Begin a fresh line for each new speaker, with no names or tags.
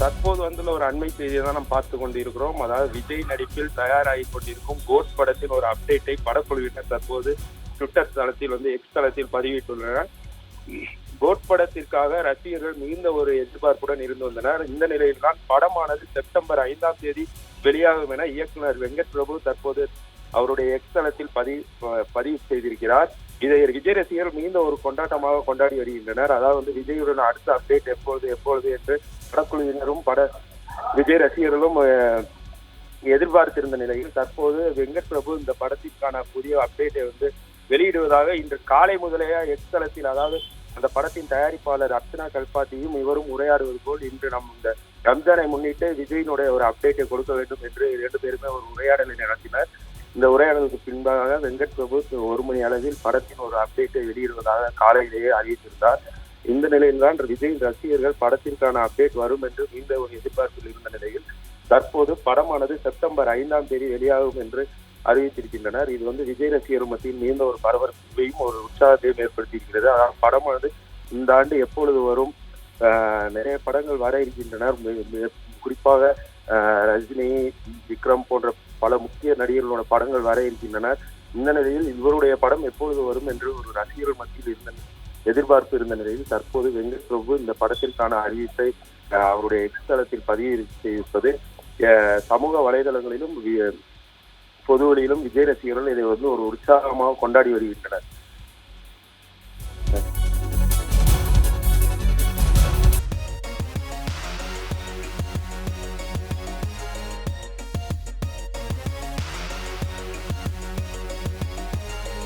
தற்போது வந்துள்ள ஒரு அண்மை செய்தியை தான் நாம் பார்த்து கொண்டிருக்கிறோம். அதாவது விஜய் நடிப்பில் தயாராகி கொண்டிருக்கும் கோட் படத்தின் ஒரு அப்டேட்டை படக்குழுவினர் தற்போது ட்விட்டர் தளத்தில் வந்து எக்ஸ் தளத்தில் பதிவிட்டுள்ளனர். கோட் படத்திற்காக ரசிகர்கள் மிகுந்த ஒரு எதிர்பார்ப்புடன் இருந்து வந்தனர். இந்த நிலையில் தான் படமானது செப்டம்பர் ஐந்தாம் தேதி வெளியாகும் என இயக்குனர் வெங்கட் பிரபு தற்போது அவருடைய எக்ஸ் தளத்தில் பதிவு பதிவு செய்திருக்கிறார். இதை விஜய் ரசிகர்கள் மிகுந்த ஒரு கொண்டாட்டமாக கொண்டாடி வருகின்றனர். அதாவது வந்து விஜயுடன் அடுத்த அப்டேட் எப்பொழுது எப்பொழுது என்று படக்குழுவினரும் பட விஜய் ரசிகர்களும் எதிர்பார்த்திருந்த நிலையில் தற்போது வெங்கட் பிரபு இந்த படத்திற்கான புதிய அப்டேட்டை வந்து வெளியிடுவதாக இன்று காலை முதலையாக எக்ஸ்களத்தில் அதாவது அந்த படத்தின் தயாரிப்பாளர் அர்ச்சனா கல்பாத்தியும் இவரும் உரையாடுவது போல் இன்று நம் இந்த ரம்ஜானை முன்னிட்டு விஜயினுடைய ஒரு அப்டேட்டை கொடுக்க வேண்டும் என்று இரண்டு பேருமே ஒரு உரையாடலை நடத்தினர். இந்த உரையாடலுக்கு பின்பாக வெங்கட் பிரபு ஒரு மணி அளவில் படத்தின் ஒரு அப்டேட்டை வெளியிடுவதாக காலையிலேயே அறிவித்திருந்தார். இந்த நிலையில்தான் விஜய் ரசிகர்கள் படத்திற்கான அப்டேட் வரும் என்று நீண்ட ஒரு எதிர்பார்ப்பில் இருந்த நிலையில் தற்போது படமானது செப்டம்பர் ஐந்தாம் தேதி வெளியாகும் என்று அறிவித்திருக்கின்றனர். இது வந்து விஜய் ரசிகர் மத்தியில் நீண்ட ஒரு பரபரப்பையும் ஒரு உற்சாகத்தையும் ஏற்படுத்தியிருக்கிறது. அதாவது படமானது இந்த ஆண்டு எப்பொழுது வரும்? நிறைய படங்கள் வர இருக்கின்றனர். குறிப்பாக ரஜினி விக்ரம் போன்ற பல முக்கிய நடிகர்களோட படங்கள் வர இருக்கின்றன. இந்த நிலையில் இவருடைய படம் எப்பொழுது வரும் என்று ஒரு ரசிகர்கள் மத்தியில் இருந்த எதிர்பார்ப்பு இருந்த நிலையில் தற்போது வெங்கட் பிரபு இந்த படத்திற்கான அறிவிப்பை அவருடைய எக்ஸ் தளத்தில் பதிவு செய்திருப்பது சமூக வலைதளங்களிலும் பொதுவெளியிலும் பொது வழியிலும் விஜய் ரசிகர்கள் இதை வந்து ஒரு உற்சாகமாக கொண்டாடி வருகின்றனர்.